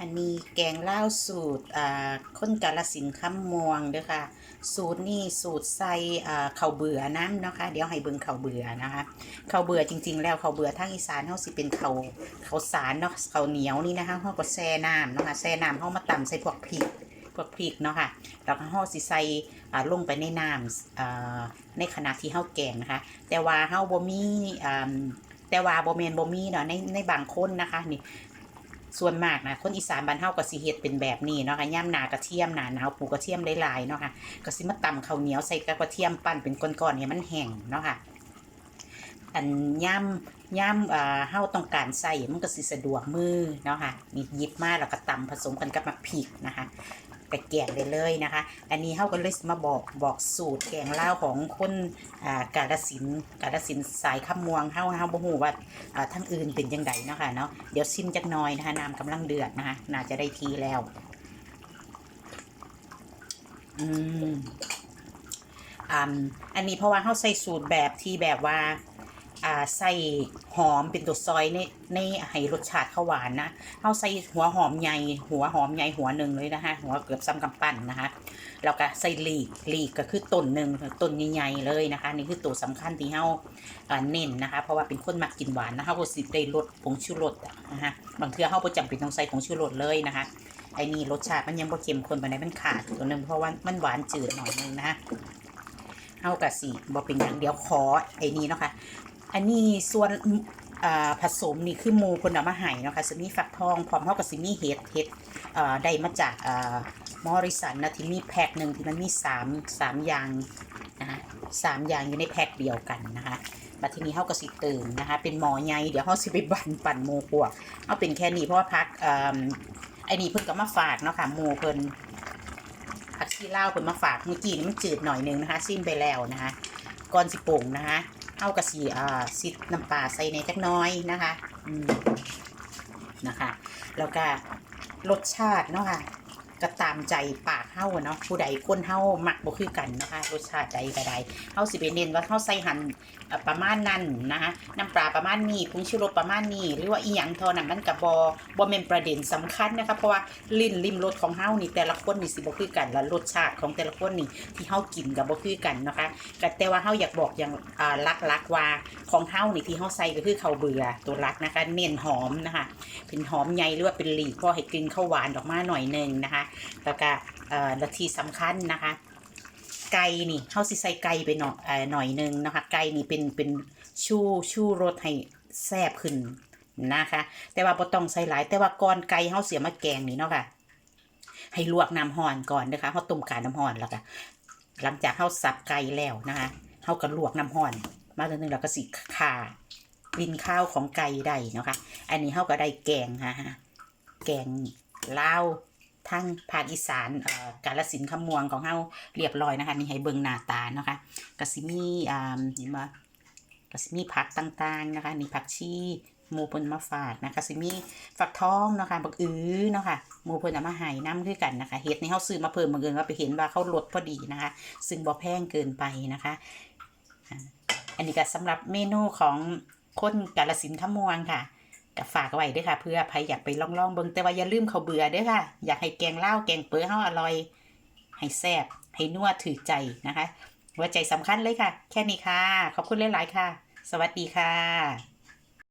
อันนี้แกงเล่าสูตรอ่าคนกาลสินธุ์คำมวงเด้อค่ะ สูตรนี่สูตรใส่อ่าข้าวเบื่อน้ำนะคะเดี๋ยวให้เบิ่งข้าวเบื่อนะคะข้าวเบื่อจริง ๆ แล้วข้าวเบื่อทางอีสานเฮาสิเป็นข้าวข้าวสารเนาะข้าวเหนียวนี่นะคะเฮาก็แช่น้ำเนาะค่ะแช่น้ำเฮามาตำใส่พวกพริกพวกพริกเนาะค่ะแล้วก็เฮาสิใส่อ่าลงไปในน้ำอ่าในขณะที่เฮาแกงนะคะ แต่ว่าเฮาบ่มีอ่าแต่ว่าบ่แม่นบ่มีเนาะในในบางคนนะคะนี่ ส่วนมากนะคนอีสานบ้านเฮาก็สิเฮ็ดเป็นแบบนี้เนาะค่ะย่ำหนากระเทียมหนาหนาวปูกระเทียมได้หลายเนาะค่ะก็สิมาตำข้าวเหนียวใส่กระเทียมปั้นเป็นก้อนๆให้มันแห้งเนาะค่ะอันย่ำย่ำอ่าเฮาต้องการใส่มันก็สิสะดวกมือเนาะค่ะนี่หยิบมาแล้วก็ตำผสมกันกับมะพริกนะคะ ไปแกงได้เลยนะคะ อันนี้เฮาก็เลยมาบอกบอกสูตรแกงเลาของคนกาฬสินกาฬสินสายคำมวงเฮาเฮาบ่ฮู้ว่าอ่าทั้งอื่นเป็นยังไงเนาะค่ะเนาะเดี๋ยวซิมจักน้อยนะคะน้ำกำลังเดือดนะคะน่าจะได้ทีแล้ว อืมอันนี้เพราะว่าเขาใส่สูตรแบบที่แบบว่า อ่าใส่หอมเป็นตัวซอยในในให้รสชาติข้าวหวานนะเขาใส่หัวหอมใหญ่หัวหอมใหญ่หัวหนึ่งเลยนะคะหัวเกือบซ้ำกำปั้นนะคะแล้วก็ใส่หลีกหลีกก็คือต้นหนึ่งต้นใหญ่ๆเลยนะคะนี่คือตัวสำคัญที่เขาเน้นนะคะ เพราะว่าเป็นคนมักกินหวานนะคะก็สิได้ลดผงชูรสนะคะบางเทื่อเขาประจำเป็นต้องใส่ผงชูรสเลยนะคะไอ้นี่รสชาติมันยังบ่เข้มข้นปานใดมันขาดตัวหนึงเพราะว่ามันหวานจืดหน่อยนึงนะคะเอากะสิบ่เป็นอย่างเดียวขอไอ้นี่เนาะค่ะ อันนี้ส่วนผสมนี่คือมูคนเอามาให้เนาะค่ะสิมีฟักทองพร้อมเท่ากับสิมีเห็ดเห็ดได้มาจากมอริสันนะที่มีแพ็คหนึ่งที่มันมีสามสามอย่างนะคะสามอย่างอยู่ในแพ็คเดียวกันนะคะบัดทีนี้เฮาก็สิเติมนะคะ เป็นหมอใหญ่เดี๋ยวเฮาสิไปบั่นปั่นหมูพวกเอาเป็นแค่นี้เพราะว่าพักอ่อไอ้นี่เพิ่นก็มาฝากเนาะค่ะหมูเพิ่นผักชีลาเพิ่นมาฝากเมื่อกี้นี่มันจืดหน่อยนึงนะคะ ซิมไปแล้วนะคะก่อนสิปรุงนะคะ เอากระสีอ่าซิดน้ำปลาใส่ในจักน้อยนะคะอืมนะคะ แล้วก็รสชาติเนาะค่ะก็ตามใจปาก เฮาเนาะผู้ใดคนเฮามักบ่คือกันนะคะรสชาติใดก็ได้เฮาสิไปเน้นว่าเฮาใส่หั่นประมาณนั้นนะคะน้ำปลาประมาณนี้ผงชูรสประมาณนี้ หรือว่าอีหยังเท่านั้นมันก็บ่บ่แมนประเด็นสำคัญนะคะเพราะว่าลิ้นริมรสของเฮานี่แต่ละคนนี่สิบ่คือกันและรสชาติของแต่ละคนนี่ที่เฮากินก็บ่คือกันนะคะก็แต่ว่าเฮาอยากบอกอย่างอ่าลักว่าของเฮานี่ที่เฮาใส่ก็คือข้าวเบื่อตัวลักนะคะ เน้นหอมนะคะเป็นหอมใหญ่หรือว่าเป็นหลีกพอให้กลิ่นข้าวหวานออกมาหน่อยหนึงนะคะแล้วก็ เอ่อและที่สำคัญนะคะ ไก่นี่เฮาสิใส่ไก่ไปหน่อยเอ่อหน่อยหนึงนะคะ ไก่นี่เป็นเป็นชูชูรสให้แซ่บขึ้นนะคะ แต่ว่าบ่ต้องใส่หลาย แต่ว่าก่อนไก่เฮาเสียมาแกงนี่เนาะค่ะให้ลวกน้ำห่อนก่อนนะคะเฮาต้มกาน้ำห่อนแล้วก็หลังจากเฮาสับไก่แล้วนะคะเฮาก็ลวกน้ำห่อน มาตัวหนึงแล้วก็สิข่าวินข้าวของไก่ได้เนาะคะ อันนี้เฮาก็ได้แกงฮะแกงลาว ทั้งภาคอีสานกาฬสินธุ์คำมวงของเฮาเรียบร้อยนะคะนี่ให้เบิ่งหน้าตาเนาะคะก็สิมีอ่าเห็นบ่ก็สิมีผักต่างๆนะคะนี่ผักชีหมูเพิ่นมาฝากนะคะสิมีฝักทองเนาะค่ะบักอื้อเนาะค่ะหมูเพิ่นเอามาให้น้ำคือกันนะคะเฮ็ดนี่เฮาซื้อมาเพิ่มบังเอิญว่าไปเห็นว่าเขาลดพอดีนะคะ ซึ่งบ่แพงเกินไปนะคะ อันนี้ก็สำหรับเมนูของคนกาฬสินธุ์คำมวงค่ะ ก็ฝากไว้ด้วยค่ะ เพื่อใครอยากไปลองๆเบิ่งแต่ว่าอย่าลืมเขาเบื่อด้วยค่ะ อยากให้แกงเล่าแกงเปื้อเฮาอร่อย ให้แซ่บให้นัวถือใจนะคะหัวใจสำคัญเลยค่ะ แค่นี้ค่ะ ขอบคุณหลายๆค่ะ สวัสดีค่ะ